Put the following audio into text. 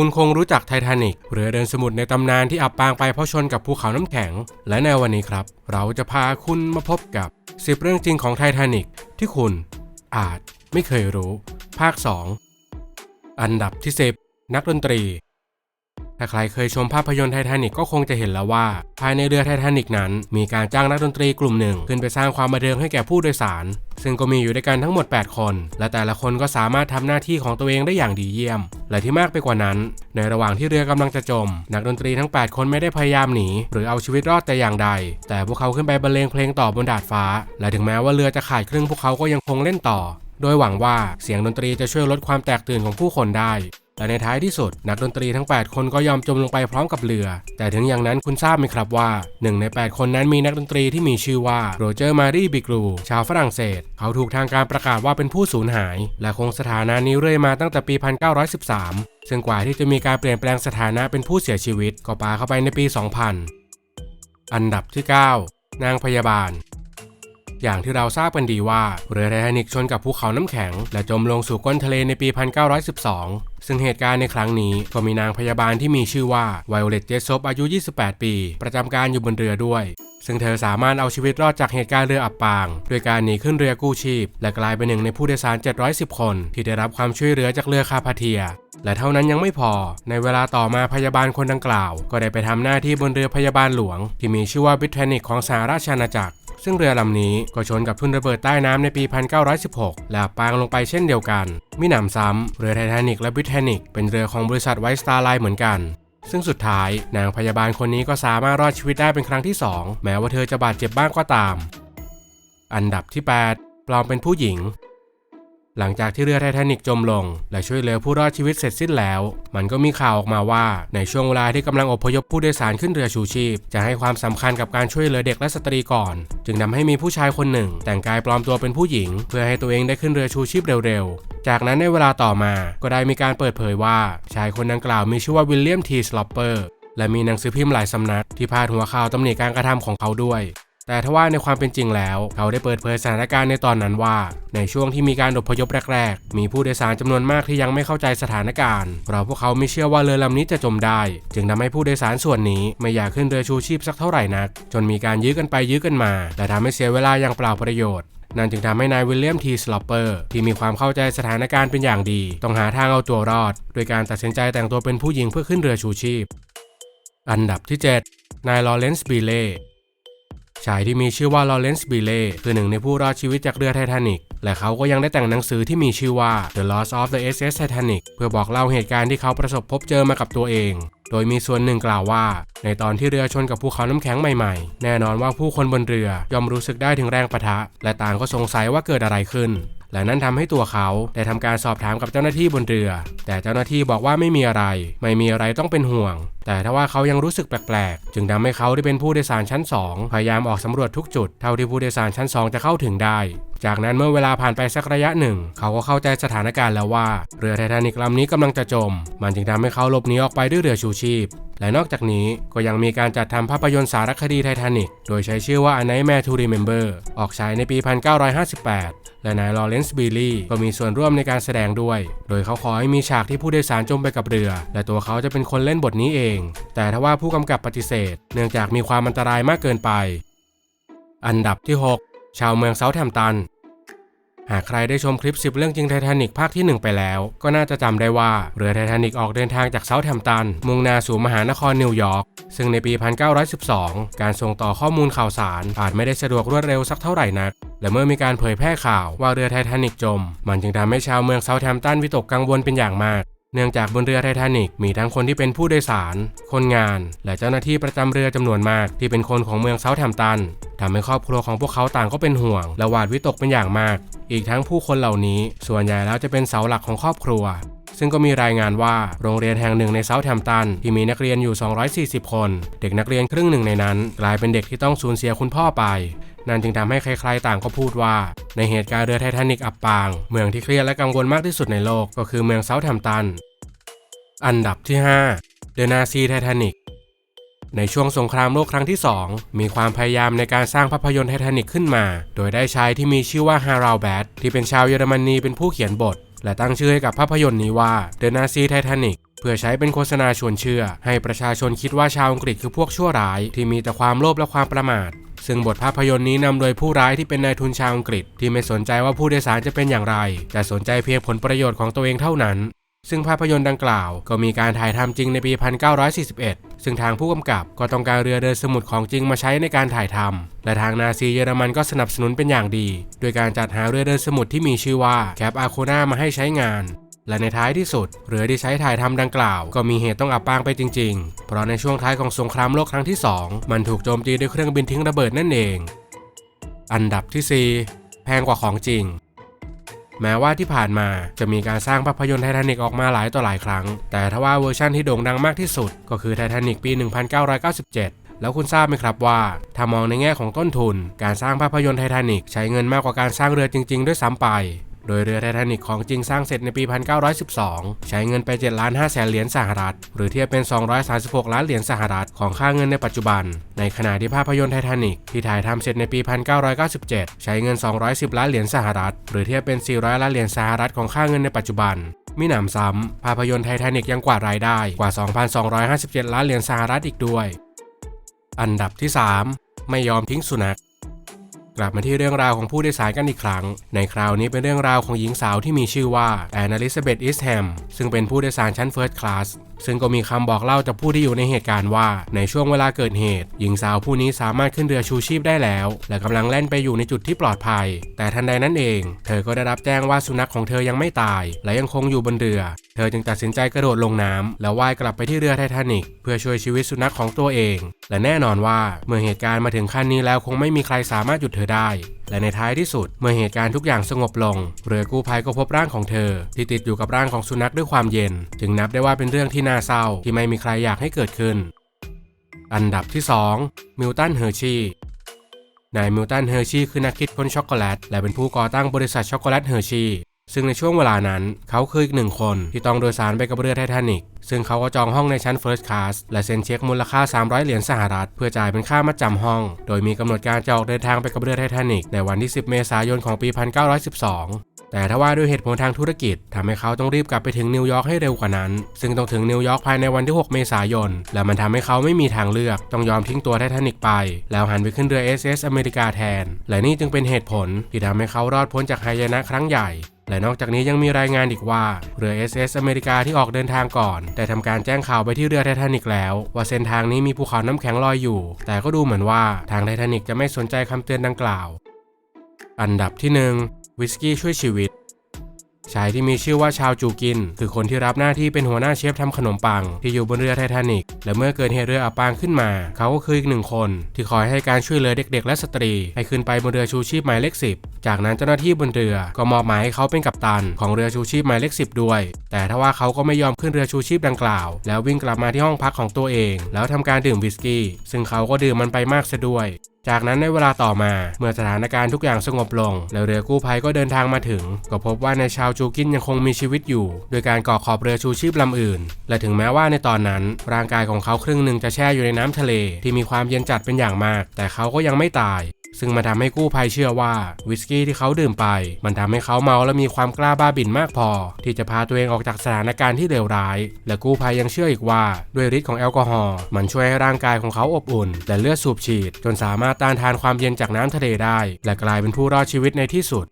คุณคงรู้จักไททานิกเรือเดินสมุทรในตำนานที่อับปางไปเพราะชนกับภูเขาน้ำแข็ง และในวันนี้ครับ เราจะพาคุณมาพบกับ 10 เรื่องจริงของไททานิกที่คุณอาจไม่เคยรู้ ภาค 2 อันดับที่ 10 นักดนตรี ถ้าใครเคยชมภาพยนตร์ไททานิกก็คงจะเห็นแล้วว่า ภายในเรือไททานิกนั้น มีการจ้างนักดนตรีกลุ่มหนึ่ง ขึ้นไปสร้างความบันเทิงให้แก่ผู้โดยสาร ซึ่งก็มีอยู่ด้วยกันทั้งหมด 8 คน และแต่ละคนก็สามารถทำหน้าที่ของตัวเองได้อย่างดีเยี่ยม และที่มากไปกว่านั้น ในระหว่างที่เรือกำลังจะจม นักดนตรีทั้ง 8 คนไม่ได้พยายามหนี หรือเอาชีวิตรอดแต่อย่างใด แต่พวกเขาขึ้นไปบรรเลงเพลงต่อบนดาดฟ้า และถึงแม้ว่าเรือจะขาดครึ่งพวกเขาก็ยังคงเล่นต่อ โดยหวังว่าเสียงดนตรีจะช่วยลดความแตกตื่นของผู้คนได้ และในท้ายที่สุด นักดนตรีทั้ง 8 คนก็ยอมจมลงไปพร้อมกับเรือ แต่ถึงอย่างนั้นคุณทราบไหมครับว่าหนึ่งใน 8 คนนั้นมีนักดนตรีที่มีชื่อว่าโรเจอร์มารีบิกรูชาวฝรั่งเศส เขาถูกทางการประกาศว่าเป็นผู้สูญหาย และคงสถานะนี้เรื่อยมาตั้งแต่ปี 1913 ซึ่งกว่าที่จะมีการเปลี่ยนแปลงสถานะเป็นผู้เสียชีวิตก็ปาเข้าไปในปี 2000 อันดับที่ 9 นางพยาบาล อย่างที่เราทราบกันดีว่า เรือไททานิกชนกับภูเขาน้ำแข็ง และจมลงสู่ก้นทะเลในปี 1912 ซึ่งเหตุการณ์ในครั้งนี้ก็มีนางพยาบาลที่มีชื่อว่าไวโอเลตเจสซบอายุ 28 ปี ประจำการอยู่บนเรือด้วยซึ่งเธอสามารถเอาชีวิตรอดจากเหตุการณ์เรืออับปางด้วยการหนีขึ้นเรือกู้ชีพ และกลายเป็นหนึ่งในผู้โดยสาร 710 คน ที่ได้รับความช่วยเหลือจากเรือคาพาเทีย และเท่านั้นยังไม่พอ ในเวลาต่อมาพยาบาลคนดังกล่าว ก็ได้ไปทำหน้าที่บนเรือพยาบาลหลวง ที่มีชื่อว่าบิทเทนิกของสหราชอาณาจักร ซึ่งเรือลำนี้ก็ชนกับทุ่นระเบิดใต้น้ำในปี 1916 และอับปางลงไปเช่นเดียวกัน มิหนำซ้ำเรือไททานิกและบริเทนิกเป็นเรือของบริษัทไวสตาร์ไลน์เหมือนกันซึ่งสุดท้ายนางพยาบาลคนนี้ก็สามารถรอดชีวิตได้เป็นครั้งที่ 2 แม้ว่าเธอจะบาดเจ็บบ้างก็ตาม อันดับที่ 8 ปลอมเป็นผู้หญิง หลังจากที่เรือไททานิกจมลง และช่วยเหลือผู้รอดชีวิตเสร็จสิ้นแล้ว มันก็มีข่าวออกมาว่า ในช่วงเวลาที่กำลังอพยพผู้โดยสารขึ้นเรือชูชีพ จะให้ความสำคัญกับการช่วยเหลือเด็กและสตรีก่อน จึงทำให้มีผู้ชายคนหนึ่ง แต่งกายปลอมตัวเป็นผู้หญิง เพื่อให้ตัวเองได้ขึ้นเรือชูชีพเร็วๆ จากนั้นในเวลาต่อมา ก็ได้มีการเปิดเผยว่าชายคนดังกล่าวมีชื่อว่าวิลเลียมทีสลอปเปอร์และมีหนังสือพิมพ์หลายสำนักที่พาดหัวข่าวตำหนิการกระทำของเขาด้วย แต่ทว่าในความเป็นจริงแล้ว เขาได้เปิดเผยสถานการณ์ในตอนนั้นว่า ในช่วงที่มีการอพยพแรก ๆ มีผู้โดยสารจำนวนมากที่ยังไม่เข้าใจสถานการณ์เพราะพวกเขาไม่เชื่อว่าเรือลำนี้จะจมได้ จึงทำให้ผู้โดยสารส่วนนี้ไม่อยากขึ้นเรือชูชีพสักเท่าไหร่นัก จนมีการยื้อกันไปยื้อกันมา และทำให้เสียเวลาอย่างเปล่าประโยชน์นั่นจึงทำให้นายวิลเลียมทีสลอปเปอร์ที่มีความเข้าใจสถานการณ์เป็นอย่างดี ต้องหาทางเอาตัวรอด โดยการตัดสินใจแต่งตัวเป็นผู้หญิงเพื่อขึ้นเรือชูชีพ อันดับที่ 7 นายลอเรนซ์บีเล่ ชายที่มีชื่อว่าลอเรนซ์บิเล่คือหนึ่งในผู้รอดชีวิตจากเรือไททานิกและเขาก็ยังได้แต่งหนังสือที่มีชื่อว่า The Loss of the SS Titanic เพื่อบอกเล่าเหตุการณ์ที่เขาประสบพบเจอมากับตัวเอง โดยมีส่วนหนึ่งกล่าวว่า ในตอนที่เรือชนกับภูเขาน้ำแข็งใหม่ๆ แน่นอนว่าผู้คนบนเรือย่อมรู้สึกได้ถึงแรงปะทะ และต่างก็สงสัยว่าเกิดอะไรขึ้น และนั่นทำให้ตัวเขาได้ทำการสอบถามกับเจ้าหน้าที่บนเรือ แต่เจ้าหน้าที่บอกว่าไม่มีอะไร ไม่มีอะไรต้องเป็นห่วง แต่ถ้าว่าเขายังรู้สึกแปลกๆ จึงทำให้เขาได้เป็นผู้โดยสารชั้น 2 พยายามออกสำรวจทุกจุดเท่าที่ผู้โดยสารชั้น 2 จะเข้าถึงได้ จากนั้นเมื่อเวลาผ่านไปสักระยะหนึ่ง เขาก็เข้าใจสถานการณ์แล้วว่า เรือไททานิกลำนี้กำลังจะจม มันจึงทำให้เขาหลบหนีออกไปด้วยเรือชูชีพและนอกจากนี้ก็ยังมีการจัดทำภาพยนตร์สารคดีไททานิก โดยใช้ชื่อว่า A Nightmare to Remember ออกฉายในปี 1958 และนายลอเรนซ์บีลี่ก็มีส่วนร่วมในการแสดงด้วย โดยเขาขอให้มีฉากที่ผู้โดยสารจมไปกับเรือ และตัวเขาจะเป็นคนเล่นบทนี้เอง แต่ทว่าผู้กำกับปฏิเสธ เนื่องจากมีความอันตรายมากเกินไป อันดับที่ 6 ชาวเมืองเซาท์แฮมตันหากใครได้ชมคลิป 10 เรื่องจริงไททานิกภาคที่ 1 ไปแล้ว ก็น่าจะจำได้ว่า เรือไททานิกออกเดินทางจากเซาท์แฮมตัน มุ่งหน้าสู่มหานครนิวยอร์ก ซึ่งในปี 1912 การส่งต่อข้อมูลข่าวสารอาจไม่ได้สะดวกรวดเร็วสักเท่าไหร่นัก และเมื่อมีการเผยแพร่ข่าวว่าเรือไททานิกจม มันจึงทำให้ชาวเมืองเซาท์แฮมป์ตันวิตกกังวลเป็นอย่างมาก เนื่องจากบนเรือไททานิกมีทั้งคนที่เป็นผู้โดยสาร คนงาน และเจ้าหน้าที่ประจำเรือจำนวนมากที่เป็นคนของเมืองเซาท์แฮมป์ตันทำให้ครอบครัวของพวกเขาต่างก็เป็นห่วงและหวาดวิตกเป็นอย่างมาก อีกทั้งผู้คนเหล่านี้ ส่วนใหญ่แล้วจะเป็นเสาหลักของครอบครัว ซึ่งก็มีรายงานว่าโรงเรียนแห่งหนึ่งในเซาท์แฮมป์ตันที่มีนักเรียนอยู่ 240 คน เด็กนักเรียนครึ่งหนึ่งในนั้น กลายเป็นเด็กที่ต้องสูญเสียคุณพ่อไปนั่นจึงทำให้ใครๆต่างก็พูดว่า ในเหตุการณ์เรือไททานิกอับปาง เมืองที่เครียดและกังวลมากที่สุดในโลกก็คือเมืองเซาท์แฮมป์ตัน อันดับที่ 5 The Nazi Titanic ในช่วงสงครามโลกครั้งที่ 2 มีความพยายามในการสร้างภาพยนตร์ไททานิกขึ้นมา โดยได้ชายที่มีชื่อว่าฮาราลแบทที่เป็นชาวเยอรมนีเป็นผู้เขียนบท และตั้งชื่อให้กับภาพยนตร์นี้ว่า The Nazi Titanic เพื่อใช้เป็นโฆษณาชวนเชื่อ ให้ประชาชนคิดว่าชาวอังกฤษคือพวกชั่วร้าย ที่มีแต่ความโลภและความประมาท ซึ่งบทภาพยนตร์นี้นำโดยผู้ร้ายที่เป็นนายทุนชาวอังกฤษ ที่ไม่สนใจว่าผู้โดยสารจะเป็นอย่างไร แต่สนใจเพียงผลประโยชน์ของตัวเองเท่านั้น ซึ่งภาพยนตร์ดังกล่าว ก็มีการถ่ายทำจริงในปี 1941 ซึ่งทางผู้กำกับก็ต้องการเรือเดินสมุทรของจริงมาใช้ในการถ่ายทำและทางนาซีเยอรมันก็สนับสนุนเป็นอย่างดี โดยการจัดหาเรือเดินสมุทรที่มีชื่อว่าแคปอาโคนามาให้ใช้งานและในท้ายที่สุด เรือที่ใช้ถ่ายทำดังกล่าว ก็มีเหตุต้องอับปางไปจริง ๆ เพราะในช่วงท้ายของสงครามโลกครั้งที่ 2 มันถูกโจมตีด้วยเครื่องบินทิ้งระเบิดนั่นเอง อันดับที่ 4 แพงกว่าของจริง แม้ว่าที่ผ่านมาจะมีการสร้างภาพยนตร์ไททานิกออกมาหลายต่อหลายครั้ง แต่ทว่าเวอร์ชั่นที่โด่งดังมากที่สุด ก็คือไททานิกปี 1997แล้วคุณทราบไหมครับว่า ถ้ามองในแง่ของต้นทุน การสร้างภาพยนตร์ไททานิกใช้เงินมากกว่าการสร้างเรือจริง ๆ ด้วยซ้ำไป โดยเรือไททานิกของจริงสร้างเสร็จในปี 1912 ใช้เงินไป7ล้าน5แสนเหรียญสหรัฐ หรือเทียบเป็น 236 ล้านเหรียญสหรัฐของค่าเงินในปัจจุบัน ในขณะที่ภาพยนตร์ไททานิกที่ถ่ายทำเสร็จในปี 1997 ใช้เงิน 210 ล้านเหรียญสหรัฐ หรือเทียบเป็น 400 ล้านเหรียญสหรัฐของค่าเงินในปัจจุบันมิหนำซ้ำภาพยนตร์ไททานิกยังกวาดรายได้กว่า 2,257 ล้านเหรียญสหรัฐอีกด้วย อันดับที่ 3 ไม่ยอมทิ้งสุนัข กลับมาที่เรื่องราวของผู้โดยสารกันอีกครั้ง ในคราวนี้เป็นเรื่องราวของหญิงสาวที่มีชื่อว่าแอนนาลิซาเบธอิสแฮมซึ่งเป็นผู้โดยสารชั้นเฟิร์สคลาส ซึ่งก็มีคำบอกเล่าจากผู้ที่อยู่ในเหตุการณ์ว่า ในช่วงเวลาเกิดเหตุ หญิงสาวผู้นี้สามารถขึ้นเรือชูชีพได้แล้ว และกำลังแล่นไปอยู่ในจุดที่ปลอดภัย แต่ทันใดนั้นเอง เธอก็ได้รับแจ้งว่าสุนัขของเธอยังไม่ตาย และยังคงอยู่บนเรือ เธอจึงตัดสินใจกระโดดลงน้ำแล้วว่ายกลับไปที่เรือไททานิกเพื่อช่วยชีวิตสุนัขของตัวเอง และแน่นอนว่าเมื่อเหตุการณ์มาถึงขั้นนี้แล้วคงไม่มีใครสามารถหยุดเธอได้ และในท้ายที่สุด เมื่อเหตุการณ์ทุกอย่างสงบลง เรือกู้ภัยก็พบร่างของเธอ ที่ติดอยู่กับร่างของสุนัขด้วยความเย็น จึงนับได้ว่าเป็นเรื่องที่น่าเศร้าที่ไม่มีใครอยากให้เกิดขึ้น อันดับที่ 2 มิลตัน เฮอร์ชีนายมิลตัน เฮอร์ชีคือนักคิดค้นช็อกโกแลต และเป็นผู้ก่อตั้งบริษัทช็อกโกแลตเฮอร์ชี ซึ่งในช่วงเวลานั้นเขาคืออีกหนึ่งคนที่ต้องโดยสารไปกับเรือไททานิกซึ่งเขาก็จองห้องในชั้น First Class และเซ็นเช็คมูลค่า 300 เหรียญสหรัฐ เพื่อจ่ายเป็นค่ามัดจำห้อง โดยมีกำหนดการจะออกเดินทางไปกับเรือไททานิกในวันที่ 10 เมษายนของปี 1912แต่ถ้าว่าด้วยเหตุผลทางธุรกิจทำให้เขาต้องรีบกลับไปถึงนิวยอร์กให้เร็วกว่านั้น ซึ่งต้องถึงนิวยอร์กภายในวันที่ 6 เมษายน และมันทำให้เขาไม่มีทางเลือก ต้องยอมทิ้งตัวไททานิกไป แล้วหันไปขึ้นเรือ SS อเมริกาแทน และนี่จึงเป็นเหตุผลที่ทำให้เขารอดพ้นจากหายนะครั้งใหญ่ และนอกจากนี้ยังมีรายงานอีกว่า เรือ SS อเมริกาที่ออกเดินทางก่อนได้ทำการแจ้งข่าวไปที่เรือไททานิกแล้ว ว่าเส้นทางนี้มีภูเขาน้ำแข็งลอยอยู่ แต่ก็ดูเหมือนว่าทางไททานิกจะไม่สนใจคำเตือนดังกล่าว อันดับที่1วิสกี้ช่วยชีวิตชายที่มีชื่อว่าชาวจูกิน คือคนที่รับหน้าที่เป็นหัวหน้าเชฟทำขนมปัง ที่อยู่บนเรือไททานิกและเมื่อเกิดเหตุเรืออับปางขึ้นมา เขาก็คืออีกหนึ่งคน ที่คอยให้การช่วยเหลือเด็กๆ และสตรี ให้ขึ้นไปบนเรือชูชีพหมายเลขสิบ จากนั้นเจ้าหน้าที่บนเรือก็มอบหมายให้เขาเป็นกัปตันของเรือชูชีพหมายเลขสิบด้วย แต่ถ้าว่าเขาก็ไม่ยอมขึ้นเรือชูชีพดังกล่าว แล้ววิ่งกลับมาที่ห้องพักของตัวเอง แล้วทำการดื่มวิสกี้ ซึ่งเขาก็ดื่มมันไปมากซะด้วยจากนั้นในเวลาต่อมาเมื่อสถานการณ์ทุกอย่างสงบลง แล้วเรือกู้ภัยก็เดินทางมาถึง ก็พบว่าในชาวจูกินยังคงมีชีวิตอยู่ โดยการก่อขอบเรือชูชีพลำอื่น และถึงแม้ว่าในตอนนั้น ร่างกายของเขาครึ่งหนึ่งจะแช่อยู่ในน้ำทะเล ที่มีความเย็นจัดเป็นอย่างมาก แต่เขาก็ยังไม่ตาย ซึ่งมันทำให้กู้ภัยเชื่อว่าวิสกี้ที่เขาดื่มไป มันทำให้เขาเมาและมีความกล้าบ้าบิ่นมากพอ ที่จะพาตัวเองออกจากสถานการณ์ที่เลวร้าย และกู้ภัยยังเชื่ออีกว่าด้วยฤทธิ์ของแอลกอฮอล์มันช่วยให้ร่างกายของเขาอบอุ่น และเลือดสูบฉีด จนสามารถต้านทานความเย็นจากน้ำทะเลได้ และกลายเป็นผู้รอดชีวิตในที่สุด